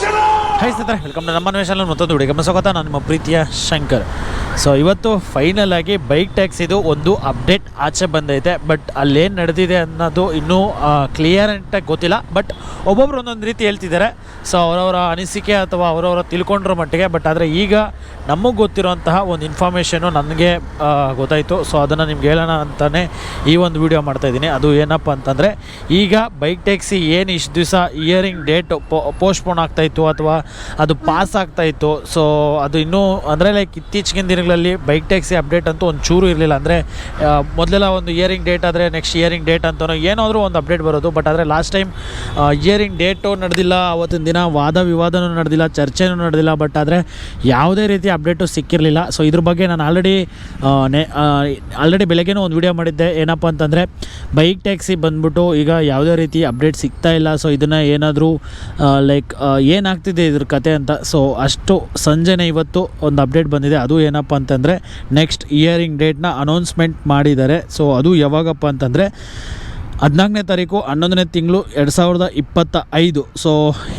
National! High ಸ್ನೇಹಿತರೆ welcome ನಮ್ಮ ನ್ಯೂಸಲ್ಲಿ ಮತ್ತೊಂದು ವಿಡಿಯೋಗೆ ಸ್ವಾಗತ ನಾನು ನಿಮ್ಮ ಪ್ರೀತಿಯ ಶಂಕರ್ ಸೊ ಇವತ್ತು ಫೈನಲ್ ಆಗಿ ಬೈಕ್ ಟ್ಯಾಕ್ಸಿದು ಒಂದು ಅಪ್ಡೇಟ್ ಆಚೆ ಬಂದೈತೆ. ಬಟ್ ಅಲ್ಲೇನು ನಡೆದಿದೆ ಅನ್ನೋದು ಇನ್ನೂ ಕ್ಲಿಯರ್ ಅಂಟಾಗಿ ಗೊತ್ತಿಲ್ಲ. ಬಟ್ ಒಬ್ಬೊಬ್ರು ಒಂದೊಂದು ರೀತಿ ಹೇಳ್ತಿದ್ದಾರೆ. ಸೊ ಅವರವರ ಅನಿಸಿಕೆ ಅಥವಾ ಅವರವರ ತಿಳ್ಕೊಂಡಿರೋ ಮಟ್ಟಿಗೆ ಬಟ್ ಆದರೆ ಈಗ ನಮಗೆ ಗೊತ್ತಿರೋಂತಹ ಒಂದು ಇನ್ಫಾರ್ಮೇಷನು ನನಗೆ ಗೊತ್ತಾಯಿತು. ಸೊ ಅದನ್ನು ನಿಮ್ಗೆ ಹೇಳೋಣ ಅಂತಲೇ ಈ ಒಂದು ವಿಡಿಯೋ ಮಾಡ್ತಾಯಿದ್ದೀನಿ ಅದು ಏನಪ್ಪ ಅಂತಂದರೆ, ಈಗ ಬೈಕ್ ಟ್ಯಾಕ್ಸಿ ಏನು ಇಷ್ಟು ದಿವಸ ಇಯರಿಂಗ್ ಡೇಟ್ ಪೋಸ್ಟ್ಪೋನ್ ಆಗ್ತಾಯಿತ್ತು ಅಥವಾ ಅದು ಪಾಸ್ ಆಗ್ತಾಯಿತ್ತು ಸೊ ಅದು ಇನ್ನೂ ಅಂದರೆ ಲೈಕ್ ಇತ್ತೀಚಿನ ದಿನಗಳಲ್ಲಿ ಬೈಕ್ ಟ್ಯಾಕ್ಸಿ ಅಪ್ಡೇಟ್ ಅಂತೂ ಒಂದು ಚೂರು ಇರಲಿಲ್ಲ. ಅಂದರೆ ಮೊದಲೆಲ್ಲ ಒಂದು ಇಯರಿಂಗ್ ಡೇಟ್ ಆದರೆ ನೆಕ್ಸ್ಟ್ ಇಯರಿಂಗ್ ಡೇಟ್ ಅಂತನೋ ಏನಾದರೂ ಒಂದು ಅಪ್ಡೇಟ್ ಬರೋದು. ಬಟ್ ಆದರೆ ಲಾಸ್ಟ್ ಟೈಮ್ ಇಯರಿಂಗ್ ಡೇಟು ನಡೆದಿಲ್ಲ, ಅವತ್ತಿನ ದಿನ ವಾದ ವಿವಾದನೂ ನಡೆದಿಲ್ಲ, ಚರ್ಚೆನೂ ನಡೆದಿಲ್ಲ. ಬಟ್ ಆದರೆ ಯಾವುದೇ ರೀತಿ ಅಪ್ಡೇಟು ಸಿಕ್ಕಿರಲಿಲ್ಲ. ಸೊ ಇದ್ರ ಬಗ್ಗೆ ನಾನು ಆಲ್ರೆಡಿ ನೆ ಆಲ್ರೆಡಿ ಬೆಳಗ್ಗೆನೂ ಒಂದು ವಿಡಿಯೋ ಮಾಡಿದ್ದೆ. ಏನಪ್ಪ ಅಂತಂದರೆ ಬೈಕ್ ಟ್ಯಾಕ್ಸಿ ಬಂದ್ಬಿಟ್ಟು ಈಗ ಯಾವುದೇ ರೀತಿ ಅಪ್ಡೇಟ್ ಸಿಗ್ತಾ ಇಲ್ಲ. ಸೊ ಇದನ್ನು ಏನಾದರೂ ಲೈಕ್ ಏನಾಗ್ತಿದೆ ಇದ್ರ ಕತೆ ಅಂತ. ಸೊ ಅಷ್ಟು ಸಂಜೆನೇ ಇವತ್ತು ಒಂದು ಅಪ್ಡೇಟ್ ಬಂದಿದೆ. ಅದು ಏನಪ್ಪ ಅಂತಂದರೆ ನೆಕ್ಸ್ಟ್ ಇಯರಿಂಗ್ ಡೇಟ್ನ ಅನೌನ್ಸ್ಮೆಂಟ್ ಮಾಡಿದ್ದಾರೆ. ಸೊ ಅದು ಯಾವಾಗಪ್ಪ ಅಂತಂದರೆ ಹದಿನಾಲ್ಕನೇ ತಾರೀಕು, ಹನ್ನೊಂದನೇ ತಿಂಗಳು, ಎರಡು ಸಾವಿರದ ಇಪ್ಪತ್ತ ಐದು. ಸೊ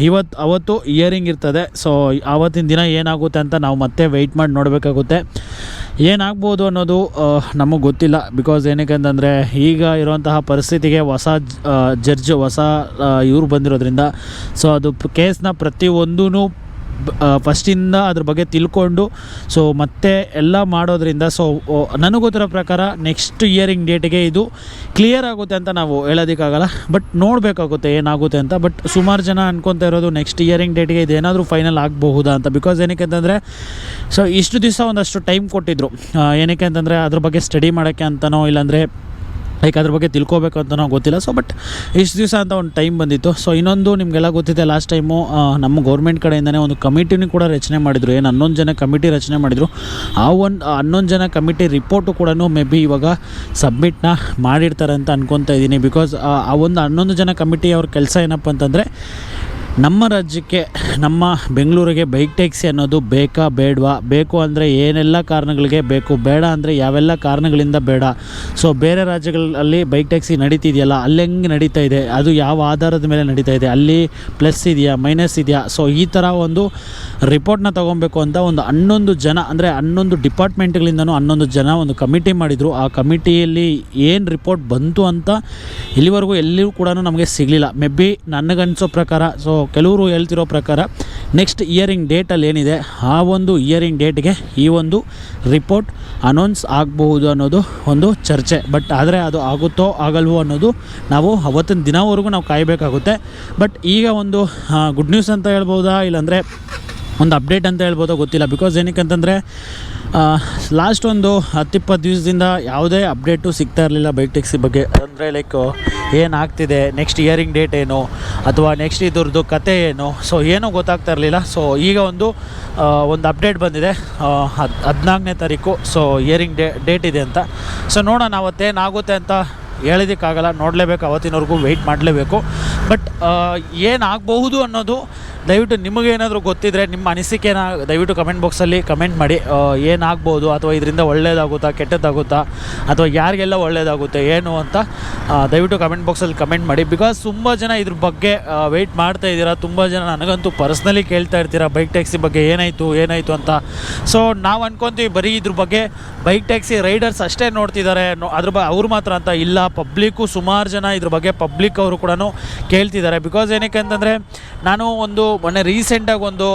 ಇವತ್ತು ಅವತ್ತು ಇಯರಿಂಗ್ ಇರ್ತದೆ. ಸೊ ಆವತ್ತಿನ ದಿನ ಏನಾಗುತ್ತೆ ಅಂತ ನಾವು ಮತ್ತೆ ವೆಯ್ಟ್ ಮಾಡಿ ನೋಡಬೇಕಾಗುತ್ತೆ. ಏನಾಗ್ಬೋದು ಅನ್ನೋದು ನಮಗೆ ಗೊತ್ತಿಲ್ಲ. ಬಿಕಾಸ್ ಏನಕ್ಕೆ ಅಂತಂದರೆ ಈಗ ಇರುವಂತಹ ಪರಿಸ್ಥಿತಿಗೆ ಹೊಸ ಜಡ್ಜ್ ಹೊಸ ಇವರು ಬಂದಿರೋದ್ರಿಂದ ಸೊ ಅದು ಕೇಸ್ನ ಪ್ರತಿಯೊಂದೂ ಫಸ್ಟಿಂದ ಅದ್ರ ಬಗ್ಗೆ ತಿಳ್ಕೊಂಡು ಸೊ ಮತ್ತೆ ಎಲ್ಲ ಮಾಡೋದ್ರಿಂದ ಸೊ ನನಗೆ ಗೊತ್ತಿರೋ ಪ್ರಕಾರ ನೆಕ್ಸ್ಟ್ ಇಯರಿಂಗ್ ಡೇಟಿಗೆ ಇದು ಕ್ಲಿಯರ್ ಆಗುತ್ತೆ ಅಂತ ನಾವು ಹೇಳೋದಕ್ಕಾಗಲ್ಲ ಬಟ್ ನೋಡಬೇಕಾಗುತ್ತೆ ಏನಾಗುತ್ತೆ ಅಂತ ಬಟ್ ಸುಮಾರು ಜನ ಅನ್ಕೊತಾ ಇರೋದು ನೆಕ್ಸ್ಟ್ ಇಯರಿಂಗ್ ಡೇಟಿಗೆ ಇದೇನಾದರೂ ಫೈನಲ್ ಆಗಬಹುದಾ ಅಂತ ಬಿಕಾಸ್ ಏನಕ್ಕೆ ಅಂತಂದರೆ ಸೊ ಇಷ್ಟು ದಿವಸ ಒಂದಷ್ಟು ಟೈಮ್ ಕೊಟ್ಟಿದ್ದರು ಏನಕ್ಕೆ ಅಂತಂದರೆ ಅದ್ರ ಬಗ್ಗೆ ಸ್ಟಡಿ ಮಾಡೋಕ್ಕೆ ಅಂತನೋ, ಇಲ್ಲಾಂದರೆ ಲೈಕ್ ಅದ್ರ ಬಗ್ಗೆ ತಿಳ್ಕೊಬೇಕು ಅಂತ ನಾವು ಗೊತ್ತಿಲ್ಲ. ಸೊ ಬಟ್ ಇಷ್ಟು ದಿವಸ ಅಂತ ಒಂದು ಟೈಮ್ ಬಂದಿತ್ತು. ಸೊ ಇನ್ನೊಂದು ನಿಮಗೆಲ್ಲ ಗೊತ್ತಿದೆ ಲಾಸ್ಟ್ ಟೈಮು ನಮ್ಮ ಗೌರ್ಮೆಂಟ್ ಕಡೆಯಿಂದನೇ ಒಂದು ಕಮಿಟಿನೂ ಕೂಡ ರಚನೆ ಮಾಡಿದರು. ಏನು ಹನ್ನೊಂದು ಜನ ಕಮಿಟಿ ರಚನೆ ಮಾಡಿದರು. ಆ ಒಂದು ಹನ್ನೊಂದು ಜನ ಕಮಿಟಿ ರಿಪೋರ್ಟು ಕೂಡ ಮೇ ಬಿ ಇವಾಗ ಸಬ್ಮಿಟ್ನ ಮಾಡಿರ್ತಾರೆ ಅಂತ ಅನ್ಕೊತಾ ಇದ್ದೀನಿ ಬಿಕಾಸ್ ಆ ಒಂದು ಹನ್ನೊಂದು ಜನ ಕಮಿಟಿಯವ್ರ ಕೆಲಸ ಏನಪ್ಪ ಅಂತಂದರೆ ನಮ್ಮ ರಾಜ್ಯಕ್ಕೆ, ನಮ್ಮ ಬೆಂಗಳೂರಿಗೆ ಬೈಕ್ ಟ್ಯಾಕ್ಸಿ ಅನ್ನೋದು ಬೇಕಾ, ಬೇಡವಾ? ಬೇಕು ಅಂದರೆ ಏನೆಲ್ಲ ಕಾರಣಗಳಿಗೆ ಬೇಕು? ಬೇಡ ಅಂದರೆ ಯಾವೆಲ್ಲ ಕಾರಣಗಳಿಂದ ಬೇಡ? ಸೊ ಬೇರೆ ರಾಜ್ಯಗಳಲ್ಲಿ ಬೈಕ್ ಟ್ಯಾಕ್ಸಿ ನಡೀತಿದೆಯಲ್ಲ, ಅಲ್ಲಿ ಹೆಂಗೆ ನಡೀತಾ ಇದೆ? ಅದು ಯಾವ ಆಧಾರದ ಮೇಲೆ ನಡೀತಾ ಇದೆ? ಅಲ್ಲಿ ಪ್ಲಸ್ ಇದೆಯಾ ಮೈನಸ್ ಇದೆಯಾ? ಸೊ ಈ ಥರ ಒಂದು ರಿಪೋರ್ಟ್ನ ತೊಗೊಬೇಕು ಅಂತ ಒಂದು ಹನ್ನೊಂದು ಜನ, ಅಂದರೆ ಹನ್ನೊಂದು ಡಿಪಾರ್ಟ್ಮೆಂಟ್ಗಳಿಂದನೂ ಹನ್ನೊಂದು ಜನ ಒಂದು ಕಮಿಟಿ ಮಾಡಿದರು. ಆ ಕಮಿಟಿಯಲ್ಲಿ ಏನು ರಿಪೋರ್ಟ್ ಬಂತು ಅಂತ ಇಲ್ಲಿವರೆಗೂ ಎಲ್ಲಿಯೂ ಕೂಡ ನಮಗೆ ಸಿಗಲಿಲ್ಲ. ಮೇ ಬಿ ನನಗನ್ಸೋ ಪ್ರಕಾರ ಸೊ ಕೆಲವರು ಹೇಳ್ತಿರೋ ಪ್ರಕಾರ ನೆಕ್ಸ್ಟ್ ಇಯರಿಂಗ್ ಡೇಟಲ್ಲಿ ಏನಿದೆ, ಆ ಒಂದು ಇಯರಿಂಗ್ ಡೇಟ್ಗೆ ಈ ಒಂದು ರಿಪೋರ್ಟ್ ಅನೌನ್ಸ್ ಆಗಬಹುದು ಅನ್ನೋದು ಒಂದು ಚರ್ಚೆ. ಬಟ್ ಆದರೆ ಅದು ಆಗುತ್ತೋ ಆಗಲ್ವೋ ಅನ್ನೋದು ನಾವು ಅವತ್ತಿನ ದಿನವರೆಗೂ ನಾವು ಕಾಯಬೇಕಾಗುತ್ತೆ. ಬಟ್ ಈಗ ಒಂದು ಗುಡ್ ನ್ಯೂಸ್ ಅಂತ ಹೇಳ್ಬೋದಾ? ಇಲ್ಲಾಂದರೆ ಒಂದು ಅಪ್ಡೇಟ್ ಅಂತ ಹೇಳ್ಬೋದೋ ಗೊತ್ತಿಲ್ಲ. ಬಿಕಾಸ್ ಏನಕ್ಕಂತಂದರೆ ಲಾಸ್ಟ್ ಒಂದು ಹತ್ತಿಪ್ಪತ್ತು ದಿವಸದಿಂದ ಯಾವುದೇ ಅಪ್ಡೇಟು ಸಿಗ್ತಾ ಇರಲಿಲ್ಲ ಬೈಕ್ ಟ್ಯಾಕ್ಸಿ ಬಗ್ಗೆ. ಅಂದರೆ ಲೈಕ್ ಏನಾಗ್ತಿದೆ ನೆಕ್ಸ್ಟ್ ಇಯರಿಂಗ್ ಡೇಟ್ ಏನು, ಅಥವಾ ನೆಕ್ಸ್ಟ್ ಇದ್ರದ್ದು ಕತೆ ಏನು. ಸೊ ಏನೂ ಗೊತ್ತಾಗ್ತಾ ಇರಲಿಲ್ಲ. ಸೊ ಈಗ ಒಂದು ಒಂದು ಅಪ್ಡೇಟ್ ಬಂದಿದೆ. ಹದ್, ಹದಿನಾಲ್ಕನೇ ತಾರೀಕು. ಸೊ ಇಯರಿಂಗ್ ಡೇ ಡೇಟ್ ಇದೆ ಅಂತ. ಸೊ ನೋಡೋಣ ಅವತ್ತೇನಾಗುತ್ತೆ ಅಂತ ಹೇಳೋದಕ್ಕಾಗಲ್ಲ. ನೋಡಲೇಬೇಕು, ಅವತ್ತಿನವರೆಗೂ ವೆಯ್ಟ್ ಮಾಡಲೇಬೇಕು. ಬಟ್ ಏನಾಗಬಹುದು ಅನ್ನೋದು ದಯವಿಟ್ಟು ನಿಮಗೇನಾದರೂ ಗೊತ್ತಿದ್ದರೆ ನಿಮ್ಮ ಅನಿಸಿಕೆನ ದಯವಿಟ್ಟು ಕಮೆಂಟ್ ಬಾಕ್ಸಲ್ಲಿ ಕಮೆಂಟ್ ಮಾಡಿ. ಏನಾಗ್ಬೋದು ಅಥವಾ ಇದರಿಂದ ಒಳ್ಳೆಯದಾಗುತ್ತಾ ಕೆಟ್ಟದ್ದಾಗುತ್ತಾ, ಅಥವಾ ಯಾರಿಗೆಲ್ಲ ಒಳ್ಳೆಯದಾಗುತ್ತೆ ಏನು ಅಂತ ದಯವಿಟ್ಟು ಕಮೆಂಟ್ ಬಾಕ್ಸಲ್ಲಿ ಕಮೆಂಟ್ ಮಾಡಿ. ಬಿಕಾಸ್ ತುಂಬ ಜನ ಇದ್ರ ಬಗ್ಗೆ ವೆಯ್ಟ್ ಮಾಡ್ತಾ ಇದ್ದೀರಾ. ತುಂಬ ಜನ ನನಗಂತೂ ಪರ್ಸ್ನಲಿ ಕೇಳ್ತಾ ಇರ್ತೀರಾ ಬೈಕ್ ಟ್ಯಾಕ್ಸಿ ಬಗ್ಗೆ ಏನಾಯಿತು ಏನಾಯಿತು ಅಂತ. ಸೊ ನಾವು ಅನ್ಕೊತೀವಿ ಬರೀ ಇದ್ರ ಬಗ್ಗೆ ಬೈಕ್ ಟ್ಯಾಕ್ಸಿ ರೈಡರ್ಸ್ ಅಷ್ಟೇ ನೋಡ್ತಿದ್ದಾರೆ. ಅದ್ರ ಬ, ಅವ್ರು ಮಾತ್ರ ಅಂತ ಇಲ್ಲ. ಪಬ್ಲಿಕ್ಕು ಸುಮಾರು ಜನ ಇದ್ರ ಬಗ್ಗೆ ಪಬ್ಲಿಕ್ ಅವರು ಕೂಡ ಕೇಳ್ತಿದ್ದಾರೆ. ಬಿಕಾಸ್ ಏನಕ್ಕೆ ಅಂತಂದರೆ, ನಾನು ಒಂದು ಮೊನ್ನೆ ರೀಸೆಂಟಾಗಿ ಒಂದು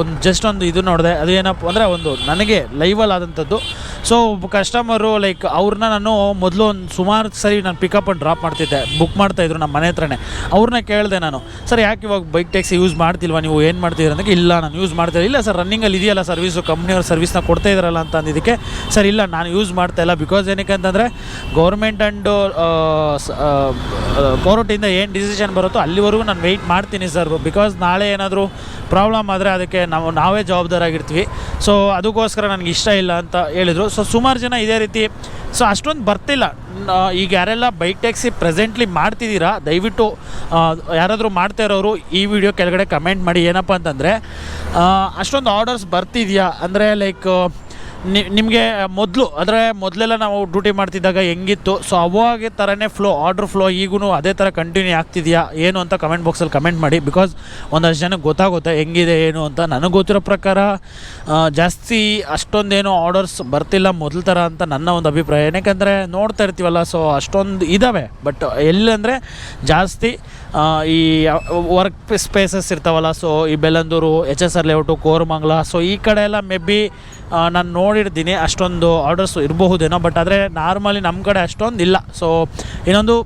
ಒಂದು ಜಸ್ಟ್ ಒಂದು ಇದು ನೋಡಿದೆ. ಅದು ಏನಪ್ಪ ಅಂದರೆ ಒಂದು ನನಗೆ ಲೈವಲ್ಲಿ ಆದಂಥದ್ದು. ಸೊ ಕಸ್ಟಮರು ಲೈಕ್ ಅವ್ರನ್ನ ನಾನು ಮೊದಲು ಒಂದು ಸುಮಾರು ಸರಿ ನಾನು ಪಿಕಪ್ ಆ್ಯಂಡ್ ಡ್ರಾಪ್ ಮಾಡ್ತಿದ್ದೆ. ಬುಕ್ ಮಾಡ್ತಾಯಿದ್ರು ನಮ್ಮ ಮನೆ ಹತ್ರನೇ. ಅವ್ರನ್ನ ಕೇಳಿದೆ ನಾನು, ಸರ್, ಯಾಕೆ ಇವಾಗ ಬೈಕ್ ಟ್ಯಾಕ್ಸಿ ಯೂಸ್ ಮಾಡ್ತಿಲ್ವಾ? ನೀವು ಏನು ಮಾಡ್ತಿದ್ದೀರ ಅಂದರೆ ಇಲ್ಲ, ನಾನು ಯೂಸ್ ಮಾಡ್ತಾ ಇಲ್ಲ, ಸರ್ ರನ್ನಿಂಗಲ್ಲಿ ಇದೆಯಲ್ಲ ಸರ್ವಿಸು ಕಂಪ್ನಿಯವ್ರ ಸರ್ವಿಸ್ನ ಕೊಡ್ತಾ ಇದ್ದಾರಲ್ಲ ಅಂತ ಅಂದಿದ್ದಕ್ಕೆ, ಸರ್, ಇಲ್ಲ, ನಾನು ಯೂಸ್ ಮಾಡ್ತಾ ಇಲ್ಲ. ಬಿಕಾಸ್ ಏನಕ್ಕೆ ಅಂತಂದರೆ ಗೌರ್ಮೆಂಟ್ ಆ್ಯಂಡು ಕೋರ್ಟಿಂದ ಏನು ಡಿಸಿಷನ್ ಬರುತ್ತೋ ಅಲ್ಲಿವರೆಗೂ ನಾನು ವೆಯ್ಟ್ ಮಾಡ್ತೀನಿ, ಸರ್. ಬಿಕಾಸ್ ನಾಳೆ ಏನಾದರೂ ಪ್ರಾಬ್ಲಮ್ ಆದರೆ ಅದಕ್ಕೆ ನಾವು, ನಾವೇ ಜವಾಬ್ದಾರಾಗಿರ್ತೀವಿ. ಸೊ ಅದಕ್ಕೋಸ್ಕರ ನನಗೆ ಇಷ್ಟ ಇಲ್ಲ ಅಂತ ಹೇಳಿದರು. ಸೊ ಸುಮಾರು ಜನ ಇದೇ ರೀತಿ ಸೊ ಅಷ್ಟೊಂದು ಬರ್ತಿಲ್ಲ. ಈಗ ಯಾರೆಲ್ಲ ಬೈಕ್ ಟ್ಯಾಕ್ಸಿ ಪ್ರೆಸೆಂಟ್ಲಿ ಮಾಡ್ತಿದ್ದೀರಾ, ದಯವಿಟ್ಟು ಯಾರಾದರೂ ಮಾಡ್ತಾ ಇರೋರು ಈ ವಿಡಿಯೋ ಕೆಳಗಡೆ ಕಮೆಂಟ್ ಮಾಡಿ. ಏನಪ್ಪ ಅಂತಂದರೆ ಅಷ್ಟೊಂದು ಆರ್ಡರ್ಸ್ ಬರ್ತಿದೆಯಾ? ಅಂದರೆ ಲೈಕ್ ನಿಮಗೆ ಮೊದಲು ಅಂದರೆ ಮೊದಲೆಲ್ಲ ನಾವು ಡ್ಯೂಟಿ ಮಾಡ್ತಿದ್ದಾಗ ಹೆಂಗಿತ್ತು? ಸೊ ಅವಾಗ ಥರನೇ ಫ್ಲೋ ಆರ್ಡ್ರ್ ಫ್ಲೋ ಈಗೂ ಅದೇ ಥರ ಕಂಟಿನ್ಯೂ ಆಗ್ತಿದೆಯಾ? ಏನು ಅಂತ ಕಮೆಂಟ್ ಬಾಕ್ಸಲ್ಲಿ ಕಮೆಂಟ್ ಮಾಡಿ. ಬಿಕಾಸ್ ಒಂದಷ್ಟು ಜನಕ್ಕೆ ಗೊತ್ತಾಗುತ್ತೆ, ಹೆಂಗಿದೆ, ಏನು ಅಂತ. ನನಗೆ ಗೊತ್ತಿರೋ ಪ್ರಕಾರ ಜಾಸ್ತಿ ಅಷ್ಟೊಂದೇನು ಆರ್ಡರ್ಸ್ ಬರ್ತಿಲ್ಲ ಮೊದಲ ಥರ ಅಂತ ನನ್ನ ಒಂದು ಅಭಿಪ್ರಾಯ. ಏನಕ್ಕೆ ನೋಡ್ತಾ ಇರ್ತೀವಲ್ಲ ಸೊ ಅಷ್ಟೊಂದು ಇದ್ದಾವೆ ಬಟ್ ಎಲ್ಲಂದರೆ ಜಾಸ್ತಿ ಈ ವರ್ಕ್ ಸ್ಪೇಸಸ್ ಇರ್ತಾವಲ್ಲ ಸೊ ಈ Bellandur H S R layout Koramangala so ಈ ಕಡೆ ಎಲ್ಲ ಮೇ ಬಿ ನಾನು ನೋಡಿರ್ತೀನಿ ಅಷ್ಟೊಂದು ಆರ್ಡರ್ಸ್ ಇರಬಹುದೇನೋ ಬಟ್ ಆದರೆ ನಾರ್ಮಲಿ ನಮ್ಮ ಕಡೆ ಅಷ್ಟೊಂದು ಇಲ್ಲ. ಸೊ ಇನ್ನೊಂದು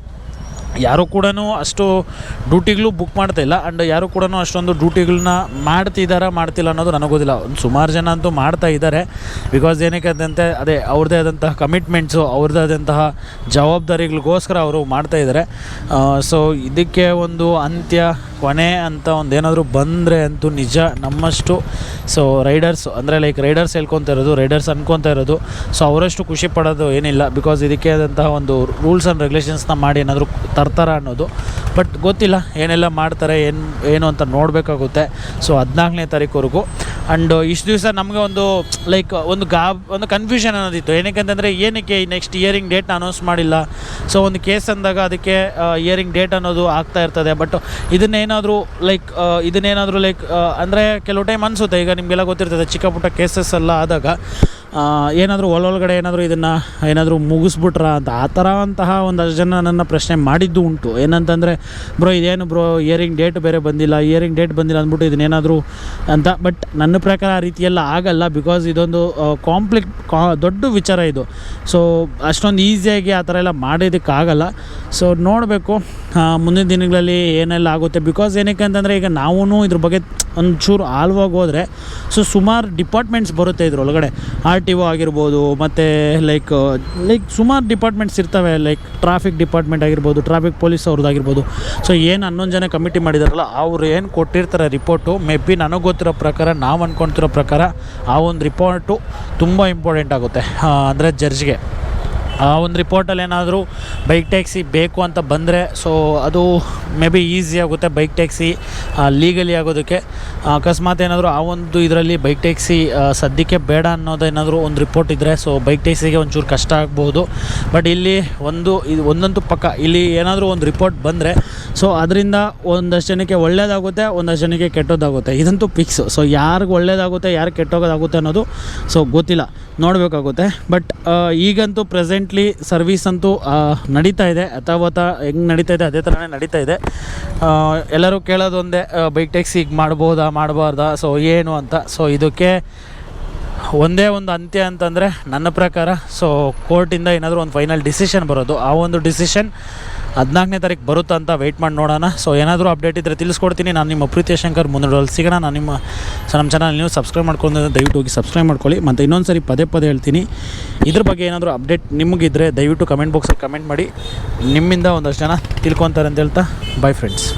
ಯಾರು ಕೂಡ ಅಷ್ಟು ಡ್ಯೂಟಿಗಳು ಬುಕ್ ಮಾಡ್ತಾ ಇಲ್ಲ. ಆ್ಯಂಡ್ ಯಾರು ಕೂಡ ಅಷ್ಟೊಂದು ಡ್ಯೂಟಿಗಳನ್ನ ಮಾಡ್ತಿದ್ದಾರಾ ಮಾಡ್ತಿಲ್ಲ ಅನ್ನೋದು ನನಗೆ ಗೊತ್ತಿಲ್ಲ. ಒಂದು ಸುಮಾರು ಜನ ಅಂತೂ ಮಾಡ್ತಾ ಇದ್ದಾರೆ ಬಿಕಾಸ್ ಏನಕ್ಕೆ ಅದಂತೆ, ಅದೇ ಅವ್ರದ್ದೇ ಆದಂತಹ ಕಮಿಟ್ಮೆಂಟ್ಸು ಅವ್ರದ್ದೇ ಆದಂತಹ ಜವಾಬ್ದಾರಿಗಳಿಗೋಸ್ಕರ ಅವರು ಮಾಡ್ತಾ ಇದ್ದಾರೆ ಸೊ ಇದಕ್ಕೆ ಒಂದು ಅಂತ್ಯ ಕೊನೆ ಅಂತ ಒಂದು ಏನಾದರೂ ಬಂದರೆ ಅಂತೂ ನಿಜ, ನಮ್ಮಷ್ಟು ಸೊ ರೈಡರ್ಸ್ ಅಂದರೆ ಲೈಕ್ ರೈಡರ್ಸ್ ಹೇಳ್ಕೊತಾ ಇರೋದು ರೈಡರ್ಸ್ ಅನ್ಕೊತಾ ಇರೋದು ಸೊ ಅವರಷ್ಟು ಖುಷಿ ಪಡೋದು ಏನಿಲ್ಲ ಬಿಕಾಸ್ ಇದಕ್ಕೆ ಆದಂತಹ ಒಂದು ರೂಲ್ಸ್ ಆ್ಯಂಡ್ ರೆಗ್ಯುಲೇಷನ್ಸ್ನ ಮಾಡಿ ಏನಾದರೂ ತರ್ತಾರ ಅನ್ನೋದು ಬಟ್ ಗೊತ್ತಿಲ್ಲ, ಏನೆಲ್ಲ ಮಾಡ್ತಾರೆ, ಏನು ಏನು ಅಂತ ನೋಡಬೇಕಾಗುತ್ತೆ ಸೊ ಹದಿನಾಲ್ಕನೇ ತಾರೀಕುವರೆಗೂ ಆ್ಯಂಡ್ ಇಷ್ಟು ದಿವಸ ನಮಗೆ ಒಂದು ಲೈಕ್ ಒಂದು ಗಾ ಒಂದು ಕನ್ಫ್ಯೂಷನ್ ಅನ್ನೋದಿತ್ತು, ಏನಕ್ಕೆ ಏನಕ್ಕೆ ನೆಕ್ಸ್ಟ್ ಇಯರಿಂಗ್ ಡೇಟ್ನ ಅನೌನ್ಸ್ ಮಾಡಿಲ್ಲ ಸೊ ಒಂದು ಕೇಸ್ ಅಂದಾಗ ಅದಕ್ಕೆ ಇಯರಿಂಗ್ ಡೇಟ್ ಅನ್ನೋದು ಆಗ್ತಾ ಇರ್ತದೆ ಬಟ್ ಇದನ್ನೇನಾದರೂ ಲೈಕ್ ಇದನ್ನೇನಾದರೂ ಲೈಕ್ ಅಂದರೆ ಕೆಲವು ಟೈಮ್ ಅನಿಸುತ್ತೆ. ಈಗ ನಿಮಗೆಲ್ಲ ಗೊತ್ತಿರ್ತದೆ, ಚಿಕ್ಕ ಪುಟ್ಟ ಕೇಸಸ್ ಎಲ್ಲ ಆದಾಗ. ಏನಾದರೂ ಒಳಗಡೆ ಏನಾದರೂ ಇದನ್ನು ಏನಾದರೂ ಮುಗಿಸ್ಬಿಟ್ರ ಅಂತ, ಆ ಥರ ಅಂತಹ ಒಂದಷ್ಟು ಜನ ನನ್ನ ಪ್ರಶ್ನೆ ಮಾಡಿದ್ದು ಉಂಟು. ಏನಂತಂದರೆ, ಬ್ರೋ, ಇದೇನು ಬ್ರೋ, ಇಯರಿಂಗ್ ಡೇಟ್ ಬೇರೆ ಬಂದಿಲ್ಲ, ಇಯರಿಂಗ್ ಡೇಟ್ ಬಂದಿಲ್ಲ ಅಂದ್ಬಿಟ್ಟು ಇದನ್ನೇನಾದರೂ ಅಂತ. ಬಟ್ ನನ್ನ ಪ್ರಕಾರ ಆ ರೀತಿಯೆಲ್ಲ ಆಗಲ್ಲ ಬಿಕಾಸ್ ಇದೊಂದು ಕಾಂಪ್ಲಿಕ್, ಕಾ, ದೊಡ್ಡ ವಿಚಾರ ಇದು. ಸೊ, ಅಷ್ಟೊಂದು ಈಸಿಯಾಗಿ ಆ ಥರ ಎಲ್ಲ ಮಾಡೋದಕ್ಕಾಗಲ್ಲ ಸೊ, ನೋಡಬೇಕು ಮುಂದಿನ ದಿನಗಳಲ್ಲಿ ಏನೆಲ್ಲ ಆಗುತ್ತೆ. ಬಿಕಾಸ್ ಏನಕ್ಕೆ ಅಂತಂದರೆ ಈಗ ನಾವೂ ಇದ್ರ ಬಗ್ಗೆ ಒಂಚೂರು ಆಳ್ವಾಗಿ ಹೋದರೆ ಸೊ ಸುಮಾರು ಡಿಪಾರ್ಟ್ಮೆಂಟ್ಸ್ ಬರುತ್ತೆ ಇದ್ರೊಳಗಡೆ. ಆರ್ ಟಿ ಒ ಆಗಿರ್ಬೋದು, ಮತ್ತು ಲೈಕ್ ಲೈಕ್ ಸುಮಾರು ಡಿಪಾರ್ಟ್ಮೆಂಟ್ಸ್ ಇರ್ತವೆ ಲೈಕ್ ಟ್ರಾಫಿಕ್ ಡಿಪಾರ್ಟ್ಮೆಂಟ್ ಆಗಿರ್ಬೋದು ಟ್ರಾಫಿಕ್ ಪೊಲೀಸ್ ಅವ್ರದ್ದಾಗಿರ್ಬೋದು. ಸೊ ಏನು ಹನ್ನೊಂದು ಜನ ಕಮಿಟಿ ಮಾಡಿದಾರಲ್ಲ, ಅವ್ರು ಏನು ಕೊಟ್ಟಿರ್ತಾರೆ ರಿಪೋರ್ಟು ಮೇ ಬಿ ನನಗೆ ಗೊತ್ತಿರೋ ಪ್ರಕಾರ, ನಾವು ಅಂದ್ಕೊತಿರೋ ಪ್ರಕಾರ, ಆ ಒಂದು ರಿಪೋರ್ಟು ತುಂಬ ಇಂಪಾರ್ಟೆಂಟ್ ಆಗುತ್ತೆ ಅಂದರೆ ಜಡ್ಜ್ಗೆ ಆ ಒಂದು ರಿಪೋರ್ಟಲ್ಲಿ ಏನಾದರೂ ಬೈಕ್ ಟ್ಯಾಕ್ಸಿ ಬೇಕು ಅಂತ ಬಂದರೆ ಸೊ ಅದು ಮೇ ಬಿ ಈಸಿ ಆಗುತ್ತೆ ಬೈಕ್ ಟ್ಯಾಕ್ಸಿ ಲೀಗಲಿ ಆಗೋದಕ್ಕೆ. ಅಕಸ್ಮಾತ್ ಏನಾದರೂ ಆ ಒಂದು ಇದರಲ್ಲಿ ಬೈಕ್ ಟ್ಯಾಕ್ಸಿ ಸದ್ಯಕ್ಕೆ ಬೇಡ ಅನ್ನೋದೇನಾದರೂ ಒಂದು ರಿಪೋರ್ಟ್ ಇದ್ದರೆ ಸೊ ಬೈಕ್ ಟ್ಯಾಕ್ಸಿಗೆ ಒಂಚೂರು ಕಷ್ಟ ಆಗ್ಬೋದು. ಬಟ್ ಇಲ್ಲಿ ಒಂದು, ಇದು ಒಂದಂತೂ ಪಕ್ಕ, ಇಲ್ಲಿ ಏನಾದರೂ ಒಂದು ರಿಪೋರ್ಟ್ ಬಂದರೆ ಸೊ ಅದರಿಂದ ಒಂದಷ್ಟು ಜನಕ್ಕೆ ಒಳ್ಳೇದಾಗುತ್ತೆ, ಒಂದಷ್ಟು ಜನಕ್ಕೆ ಕೆಟ್ಟೋದಾಗುತ್ತೆ. ಇದಂತೂ ಫಿಕ್ಸ್ ಸೊ ಯಾರಿಗೆ ಒಳ್ಳೇದಾಗುತ್ತೆ ಯಾರು ಕೆಟ್ಟೋಗೋದಾಗುತ್ತೆ ಅನ್ನೋದು ಸೊ ಗೊತ್ತಿಲ್ಲ. ನೋಡಬೇಕಾಗುತ್ತೆ. ಬಟ್ ಈಗಂತೂ ಪ್ರೆಸೆಂಟ್ಲಿ ಸರ್ವಿಸ್ ಅಂತೂ ನಡೀತಾ ಇದೆ. ಅಥವಾ ಹೆಂಗೆ ನಡೀತಾ ಇದೆ ಅದೇ ಥರನೇ ನಡೀತಾ ಇದೆ. ಎಲ್ಲರೂ ಕೇಳೋದೊಂದೇ ಬೈಕ್ ಟ್ಯಾಕ್ಸಿ ಈಗ ಮಾಡ್ಬೋದಾ, ಮಾಡಬಾರ್ದಾ ಸೊ ಏನು ಅಂತ. ಸೊ ಇದಕ್ಕೆ ಒಂದೇ ಒಂದು ಅಂತ್ಯ ಅಂತಂದರೆ ನನ್ನ ಪ್ರಕಾರ ಸೊ ಕೋರ್ಟಿಂದ ಏನಾದರೂ ಒಂದು ಫೈನಲ್ ಡಿಸಿಷನ್ ಬರೋದು. ಆ ಒಂದು ಡಿಸಿಷನ್ ಹದಿನಾಲ್ಕನೇ ತಾರೀಕು ಬರುತ್ತೆ ಅಂತ ವೆಯ್ಟ್ ಮಾಡಿ ನೋಡೋಣ. ಸೊ ಏನಾದರೂ ಅಪ್ಡೇಟ್ ಇದ್ದರೆ ತಿಳಿಸ್ಕೊಡ್ತೀನಿ. ನಾನು ನಿಮ್ಮ ಪ್ರೀತಿ ಶಂಕರ್ ಮುಂದೂರಲ್ಲಿ ಸಿಗೋಣ. ನಾನು ನಿಮ್ಮ ಸೊ ನಮ್ಮ ಚಾನಲ್ ನೀವು ಸಬ್ಸ್ಕ್ರೈಬ್ ಮಾಡ್ಕೊಂಡು ದಯವಿಟ್ಟು ಹೋಗಿ ಸಬ್ಸ್ಕ್ರೈಬ್ ಮಾಡ್ಕೊಳ್ಳಿ. ಮತ್ತು ಇನ್ನೊಂದು ಸರಿ ಪದೇ ಪದೇ ಹೇಳ್ತೀನಿ. ಇದ್ರ ಬಗ್ಗೆ ಏನಾದರೂ ಅಪ್ಡೇಟ್ ನಿಮಗಿದ್ರೆ ದಯವಿಟ್ಟು ಕಮೆಂಟ್ ಬಾಕ್ಸಲ್ಲಿ ಕಮೆಂಟ್ ಮಾಡಿ. ನಿಮ್ಮಿಂದ ಒಂದಷ್ಟು ಜನ ತಿಳ್ಕೊತಾರೆ ಅಂತ ಹೇಳ್ತಾ ಬೈ ಫ್ರೆಂಡ್ಸ್